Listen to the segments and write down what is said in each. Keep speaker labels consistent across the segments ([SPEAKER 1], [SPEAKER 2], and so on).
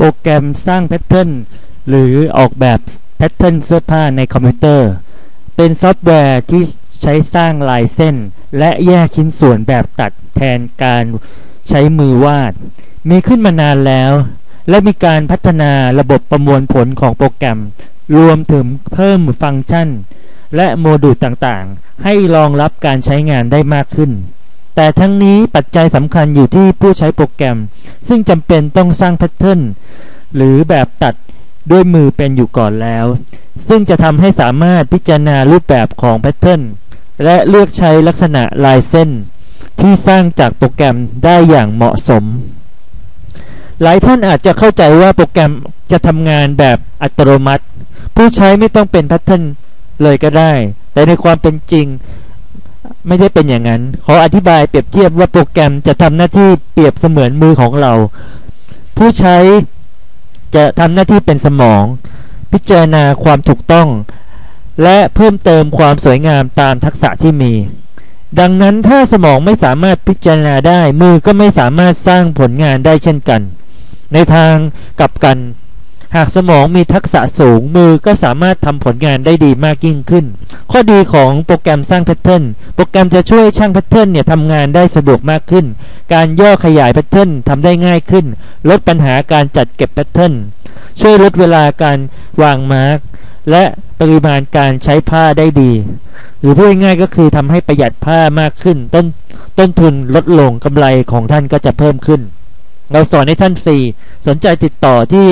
[SPEAKER 1] โปรแกรมสร้างแพทเทิร์นหรือออกแบบแพทเทิร์นเสื้อผ้าในคอมพิวเตอร์ เป็นซอฟต์แวร์ที่ใช้สร้างลายเส้น และแยกชิ้นส่วนแบบตัดแทนการใช้มือวาด มีขึ้นมานานแล้ว และมีการพัฒนาระบบประมวลผลของโปรแกรม รวมถึงเพิ่มฟังก์ชัน และโมดูลต่างๆ ให้รองรับการใช้งานได้มากขึ้น แต่ทั้งนี้ปัจจัยสำคัญอยู่ที่ผู้ใช้โปรแกรม ซึ่งจำเป็นต้องสร้างแพทเทิร์นหรือแบบตัดด้วยมือเป็นอยู่ก่อนแล้ว ซึ่งจะทำให้สามารถพิจารณารูปแบบของแพทเทิร์นและเลือกใช้ลักษณะลายเส้น ที่สร้างจากโปรแกรมได้อย่างเหมาะสม หลายท่านอาจจะเข้าใจว่าโปรแกรมจะทำงานแบบอัตโนมัติ ผู้ใช้ไม่ต้องเป็นแพทเทิร์นเลยก็ได้ แต่ในความเป็นจริง ไม่ได้เป็นอย่างนั้น ขออธิบายเปรียบเทียบว่าโปรแกรมจะทำหน้าที่เปรียบเสมือนมือของเรา ผู้ใช้จะทำหน้าที่เป็นสมอง พิจารณาความถูกต้อง และเพิ่มเติมความสวยงามตามทักษะที่มี ดังนั้นถ้าสมองไม่สามารถพิจารณาได้มือก็ไม่สามารถสร้างผลงานได้เช่นกัน ในทางกลับกัน หากสมองมีทักษะสูงมือก็สามารถทำผลงานได้ดีมากยิ่งขึ้น ข้อดีของโปรแกรมสร้างแพทเทิร์นโปรแกรมจะช่วยช่างแพทเทิร์นเนี่ยทำงานได้สะดวกมากขึ้น การย่อขยายแพทเทิร์นทำได้ง่ายขึ้น ลดปัญหาการจัดเก็บแพทเทิร์นช่วยลดเวลาการวางมาร์กและปริมาณการใช้ผ้าได้ดี หรือพูดง่ายก็คือทำให้ประหยัดผ้ามากขึ้น ต้นต้นทุนลดลงกำไรของท่านก็จะเพิ่มขึ้น เราสอนให้ท่านฟรีสนใจติดต่อที่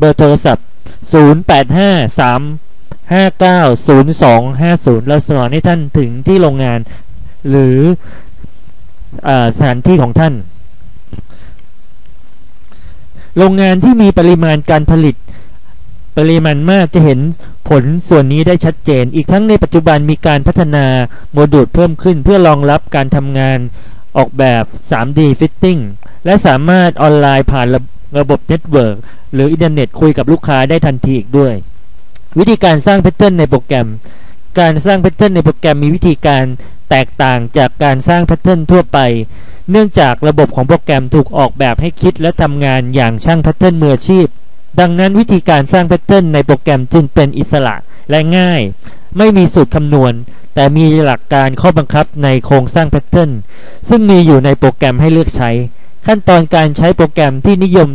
[SPEAKER 1] เบอร์โทรศัพท์ 0853590250 เราสอนให้ท่านถึงที่โรงงาน หรืออสถานที่ของท่าน โรงงานที่มีปริมาณการผลิตปริมาณมากจะเห็นผลส่วนนี้ได้ชัดเจน อีกทั้งในปัจจุบันมีการพัฒนาโมดูลเพิ่มขึ้นเพื่อรองรับการทำงานออกแบบ 3D Fitting และสามารถออนไลน์ผ่านระ ระบบเน็ตเวิร์กหรืออินเทอร์เน็ตคุยกับลูกค้าได้ทันทีอีกด้วย วิธีการสร้างแพทเทิร์นในโปรแกรม การสร้างแพทเทิร์นในโปรแกรมมีวิธีการแตกต่างจากการสร้างแพทเทิร์นทั่วไป เนื่องจากระบบของโปรแกรมถูกออกแบบให้คิดและทำงานอย่างช่างแพทเทิร์นมืออาชีพ ดังนั้นวิธีการสร้างแพทเทิร์นในโปรแกรมจึงเป็นอิสระและง่าย ไม่มีสูตรคำนวณ แต่มีหลักการข้อบังคับในโครงสร้างแพทเทิร์นซึ่งมีอยู่ในโปรแกรมให้เลือกใช้ ขั้นตอนการใช้โปรแกรมที่นิยม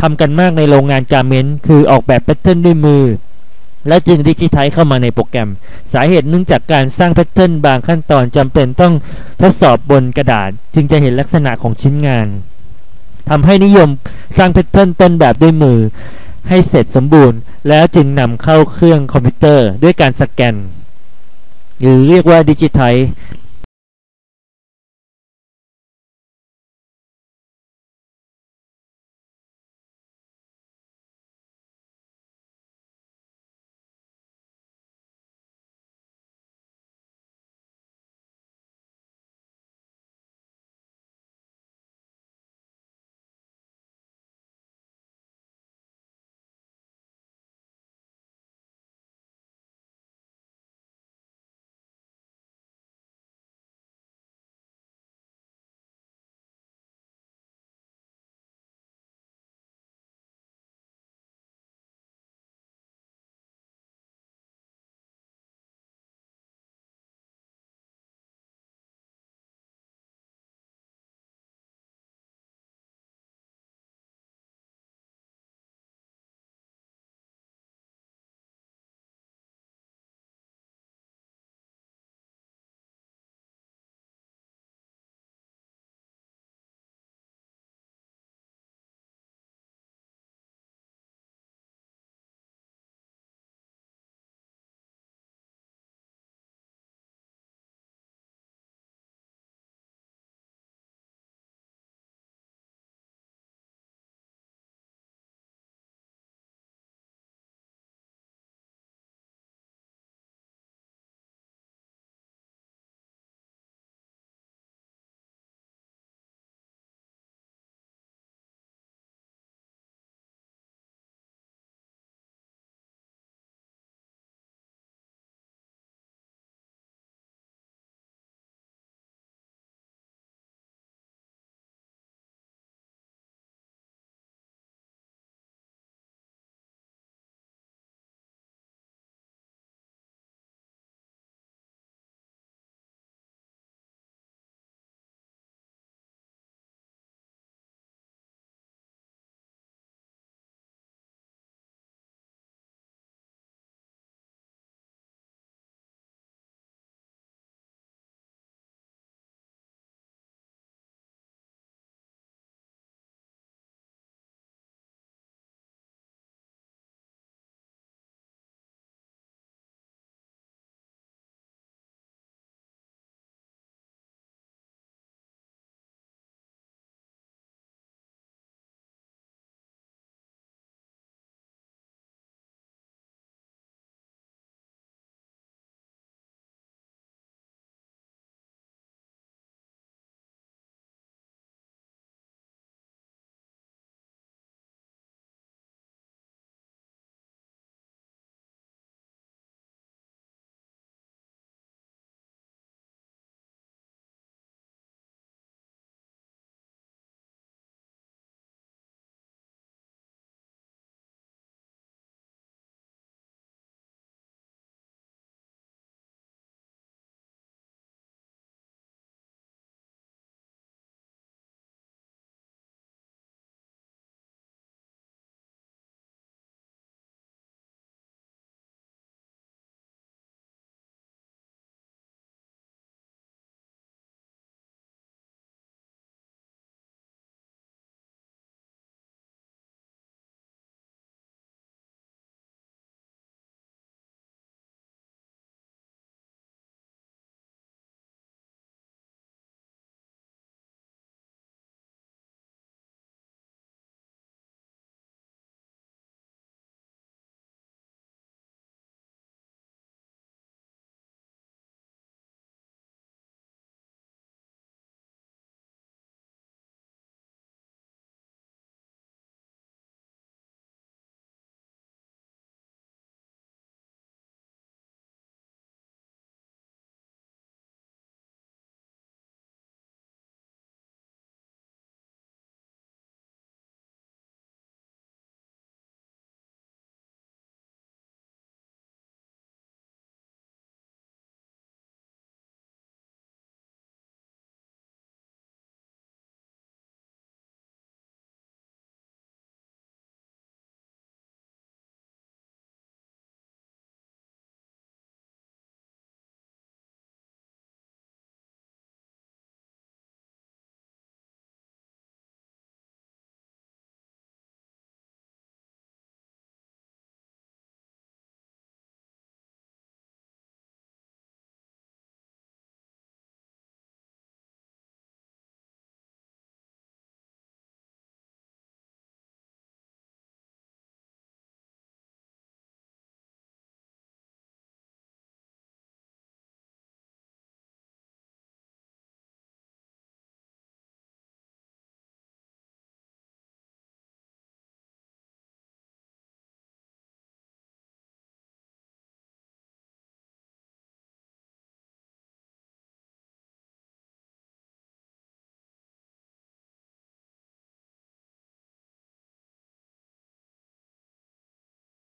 [SPEAKER 1] ทำกันมากในโรงงานการเมนต์คือออกแบบแพทเทิร์นด้วยมือ และจึงดิจิทัลเข้ามาในโปรแกรม สาเหตุเนื่องจากการสร้างแพทเทิร์นบางขั้นตอนจำเป็นต้องทดสอบบนกระดาษ จึงจะเห็นลักษณะของชิ้นงานทำให้นิยมสร้างแพทเทิร์นต้นแบบด้วยมือ ให้เสร็จสมบูรณ์ แล้วจึงนำเข้าเครื่องคอมพิวเตอร์ด้วยการสแกนหรือเรียกว่าดิจิทัล